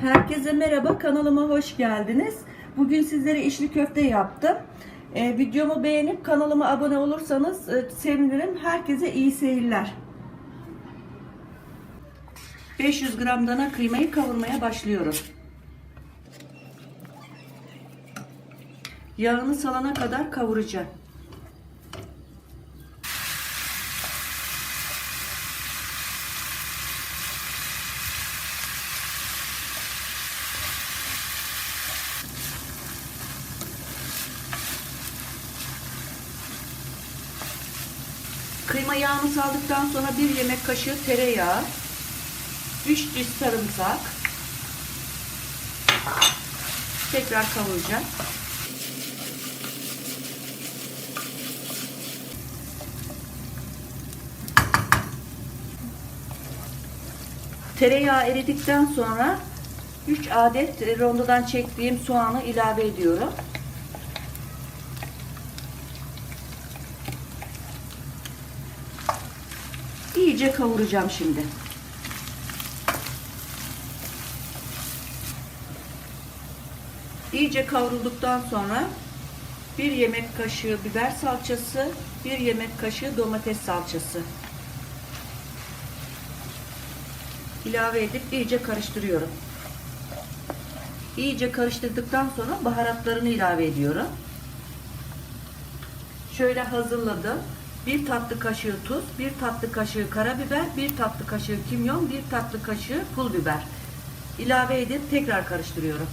Herkese merhaba, kanalıma hoş geldiniz. Bugün sizlere içli köfte yaptım. Ee, videomu beğenip kanalıma abone olursanız e, sevinirim. Herkese iyi seyirler. 500 gram dana kıymayı kavurmaya başlıyorum. Yağını salana kadar kavuracağım. Kıyma yağını saldıktan sonra bir yemek kaşığı tereyağı, 3 diş sarımsak, tekrar kavuracağım. Tereyağı eridikten sonra 3 adet rondodan çektiğim soğanı ilave ediyorum. İyice kavuracağım şimdi. İyice kavrulduktan sonra bir yemek kaşığı biber salçası, bir yemek kaşığı domates salçası ilave edip iyice karıştırıyorum. İyice karıştırdıktan sonra baharatlarını ilave ediyorum. Şöyle hazırladım. Bir tatlı kaşığı tuz, bir tatlı kaşığı karabiber, bir tatlı kaşığı kimyon, bir tatlı kaşığı pul biber ilave edip tekrar karıştırıyorum.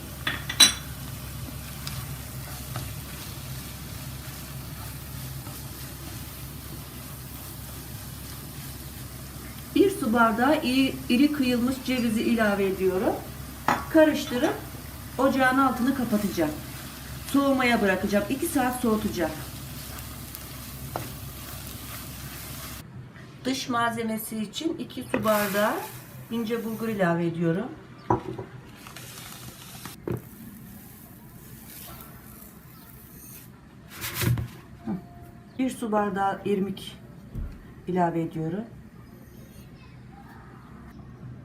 Bir su bardağı iri, iri kıyılmış cevizi ilave ediyorum. Karıştırıp ocağın altını kapatacağım. Soğumaya bırakacağım. 2 saat soğutacağım. Dış malzemesi için 2 su bardağı ince bulgur ilave ediyorum. Bir su bardağı irmik ilave ediyorum.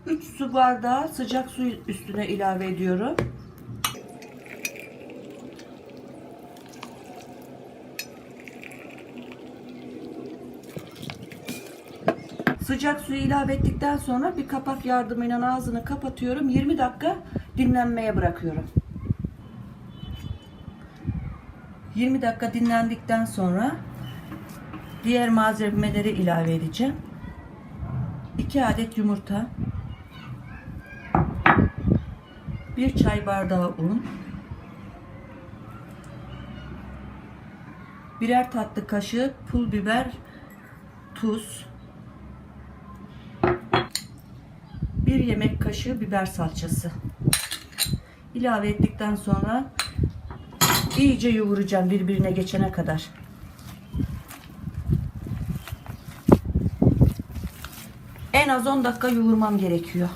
3 su bardağı sıcak su üstüne ilave ediyorum. Sıcak suyu ilave ettikten sonra bir kapak yardımıyla ağzını kapatıyorum. 20 dakika dinlenmeye bırakıyorum. 20 dakika dinlendikten sonra diğer malzemeleri ilave edeceğim. 2 adet yumurta, 1 çay bardağı un, birer tatlı kaşığı pul biber, tuz, bir yemek kaşığı biber salçası ilave ettikten sonra iyice yoğuracağım birbirine geçene kadar. En az 10 dakika yoğurmam gerekiyor.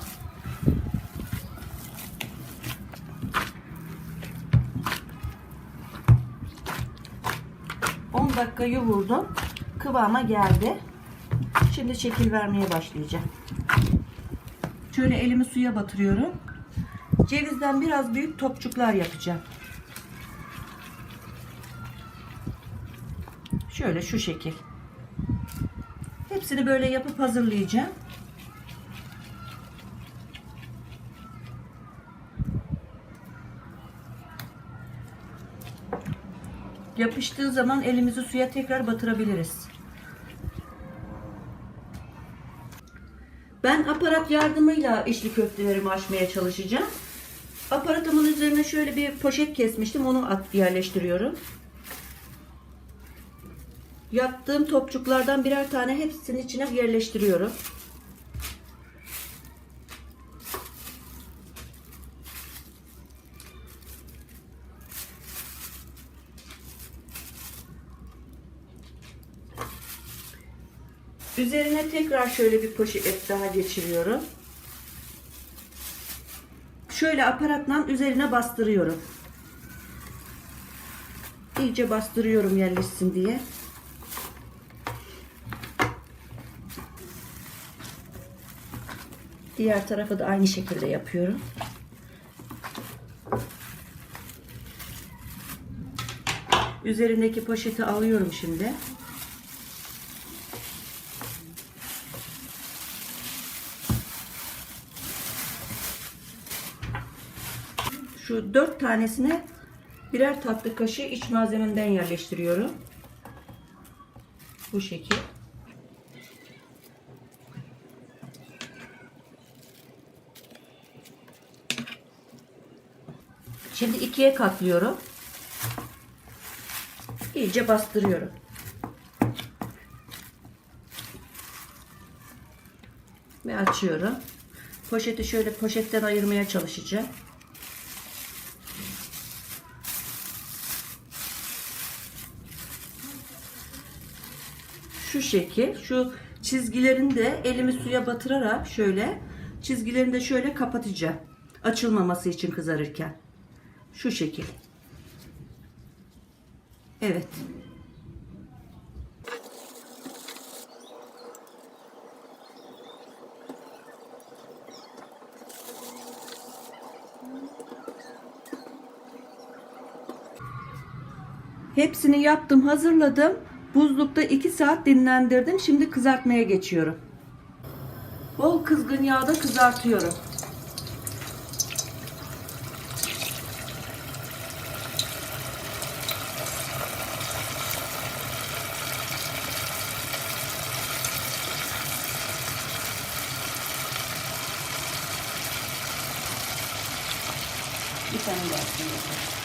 Dakika yoğurdum. Kıvama geldi. Şimdi şekil vermeye başlayacağım. Şöyle elimi suya batırıyorum. Cevizden biraz büyük topçuklar yapacağım. Şöyle şu şekil. Hepsini böyle yapıp hazırlayacağım. Yapıştığı zaman elimizi suya tekrar batırabiliriz. Aparat yardımıyla içli köftelerimi açmaya çalışacağım. Aparatımın üzerine şöyle bir poşet kesmiştim. Onu at yerleştiriyorum. Yaptığım topçuklardan birer tane hepsinin içine yerleştiriyorum. Üzerine tekrar şöyle bir poşet et daha geçiriyorum. Şöyle aparatla üzerine bastırıyorum. İyice bastırıyorum yerleşsin diye. Diğer tarafı da aynı şekilde yapıyorum. Üzerindeki poşeti alıyorum şimdi. Şu dört tanesine birer tatlı kaşığı iç malzememden yerleştiriyorum. Bu şekil. Şimdi ikiye katlıyorum. İyice bastırıyorum. Ve açıyorum. Poşeti şöyle poşetten ayırmaya çalışacağım. Şu şekil. Şu çizgilerini de elimi suya batırarak şöyle çizgilerini de şöyle kapatacağım. Açılmaması için kızarırken. Şu şekil. Evet. Hepsini yaptım, hazırladım. Buzlukta 2 saat dinlendirdim. Şimdi kızartmaya geçiyorum. Bol kızgın yağda kızartıyorum. Bir tane daha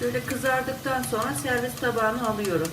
Şöyle kızardıktan sonra servis tabağına alıyorum.